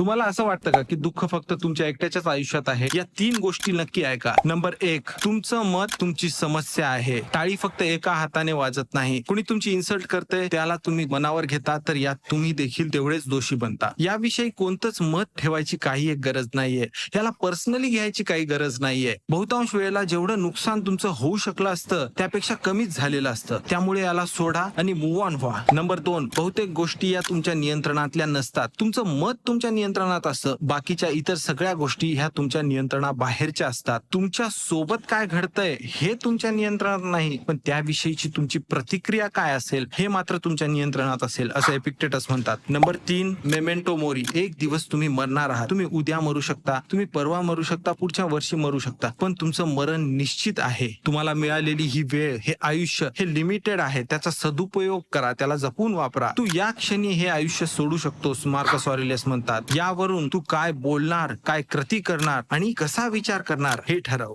तुम्हाला असं वाटतं का की दुःख फक्त तुमच्या एकट्याच्याच आयुष्यात आहे? या तीन गोष्टी नक्की ऐका नंबर एक तुमचं मत तुमची समस्या आहे. टाळी फक्त एका हाताने वाजत नाही. कुणी तुमची इन्सल्ट करते त्याला तुम्ही मनावर घेता तर यात तुम्ही देखील तेवढेच दोषी बनता. याविषयी कोणतंच मत ठेवायची काही एक गरज नाहीये. याला पर्सनली घ्यायची काही गरज नाहीये. बहुतांश वेळेला जेवढं नुकसान तुमचं होऊ शकलं असतं त्यापेक्षा कमीच झालेलं असतं. त्यामुळे याला सोडा आणि मूव ऑन व्हा. नंबर दोन बहुतेक गोष्टी या तुमच्या नियंत्रणातल्या नसतात. तुमचं मत तुमच्या नियंत्रणात असतं. बाकीच्या इतर सगळ्या गोष्टी ह्या तुमच्या नियंत्रणाबाहेरच्या असतात. तुमच्यासोबत काय घडतंय हे तुमच्या नियंत्रणात नाही. पण त्याविषयीची तुमची प्रतिक्रिया काय असेल हे मात्र तुमच्या नियंत्रणात असेल असं एपिक्टेटस म्हणतात. नंबर तीन मेमेंटो मोरी एक दिवस तुम्ही मरणार आहात. तुम्ही उद्या मरू शकता. तुम्ही परवा मरू शकता. पुढच्या वर्षी मरू शकता. पण तुमचं मरण निश्चित आहे. तुम्हाला मिळालेली ही वेळ हे आयुष्य हे लिमिटेड आहे. त्याचा सदुपयोग करा. त्याला जपून वापरा. तू या क्षणी हे आयुष्य सोडू शकतोस मार्कस ऑरिलियस म्हणतात. यावरून तू काय बोलणार काय कृती करणार आणि कसा विचार करणार हे ठरव.